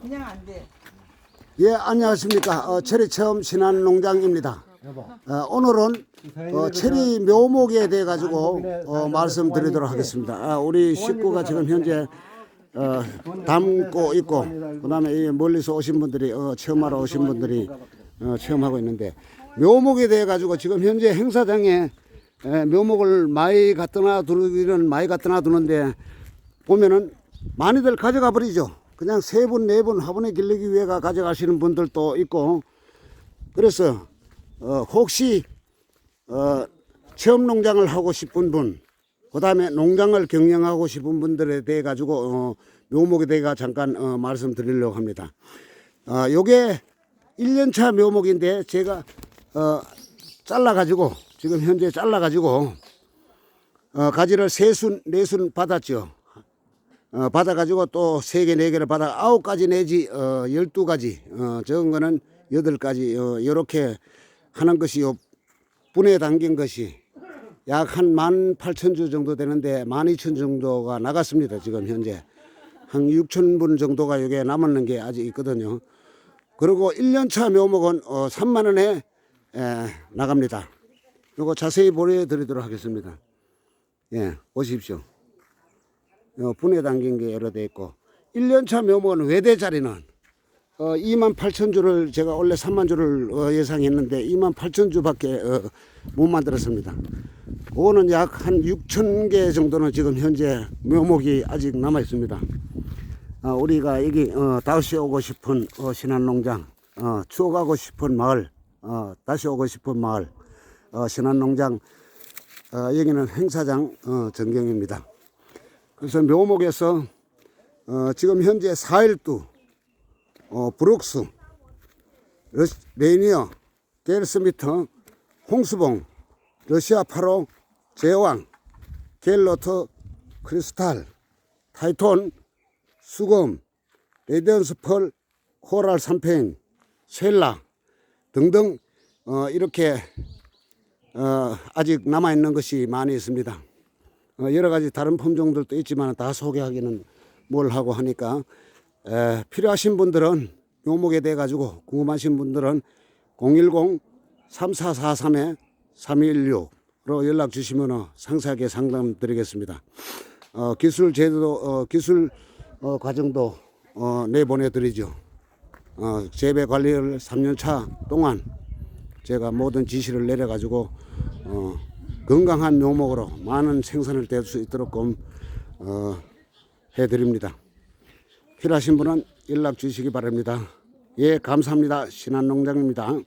그냥 안 돼. 예, 안녕하십니까. 어, 체리 체험 신한 농장입니다. 어, 오늘은 어, 체리 묘목에 대해 가지고 어, 말씀드리도록 하겠습니다. 아, 우리 식구가 지금 현재 어, 담고 있고, 그다음에 이 멀리서 오신 분들이 어, 체험하러 오신 분들이 어, 체험하고 있는데 묘목에 대해 가지고 지금 현재 행사장에 에, 묘목을 많이 갖다 두기는 많이 갖다 두는데 보면은 많이들 가져가 버리죠. 그냥 세 분, 네분 화분에 길르기 위해 가 가져가시는 분들도 있고, 그래서, 어, 혹시, 어, 체험 농장을 하고 싶은 분, 그 다음에 농장을 경영하고 싶은 분들에 대해 가지고, 어, 묘목에 대해 잠깐, 어, 말씀드리려고 합니다. 어, 요게 1년차 묘목인데, 제가, 어, 잘라가지고, 지금 현재 잘라가지고, 어, 가지를 세 순, 네 순 받았죠. 어, 받아가지고 또 세 개, 네 개를 받아 아홉 가지 내지 어, 열두 가지 어, 적은 거는 여덟 가지 어, 이렇게 하는 것이 요 분에 담긴 것이 약 한 만 팔천 주 정도 되는데 만 이천 정도가 나갔습니다. 지금 현재 한 육천 분 정도가 여기에 남았는 게 아직 있거든요. 그리고 1년차 묘목은 어, 3만 원에 에, 나갑니다. 요거 자세히 보여드리도록 하겠습니다. 예, 보십시오. 어, 분해 담긴 게 여러 돼 있고 1년차 묘목은 외대 자리는 어, 2만 8천 주를 제가 원래 3만 주를 어, 예상했는데 2만 8천 주밖에 어, 못 만들었습니다. 그거는 약 한 6천 개 정도는 지금 현재 묘목이 아직 남아 있습니다. 어, 우리가 여기 어, 다시 오고 싶은 어, 신안농장, 어, 추억하고 싶은 마을, 어, 다시 오고 싶은 마을, 어, 신안농장 어, 여기는 행사장 어, 전경입니다. 그래서 묘목에서 어, 지금 현재 사일두, 어, 브룩스, 러시, 레이니어, 겔스미터, 홍수봉, 러시아 파로, 제왕, 갤러터, 크리스탈, 타이톤, 수검, 레디언스 펄, 코랄 삼펜, 쉘라 등등 어, 이렇게 어, 아직 남아 있는 것이 많이 있습니다. 어, 여러 가지 다른 품종들도 있지만 다 소개하기는 뭘 하고 하니까 에, 필요하신 분들은 묘목에 대해 가지고 궁금하신 분들은 010 3443에 3216으로 연락 주시면 어, 상세하게 상담 드리겠습니다. 어, 기술 제도 어, 기술 어, 과정도 어, 내보내 드리죠. 어, 재배 관리를 3년 차 동안 제가 모든 지시를 내려 가지고 어, 건강한 묘목으로 많은 생산을 될 수 있도록 어, 해드립니다. 필요하신 분은 연락 주시기 바랍니다. 예, 감사합니다. 신한농장입니다.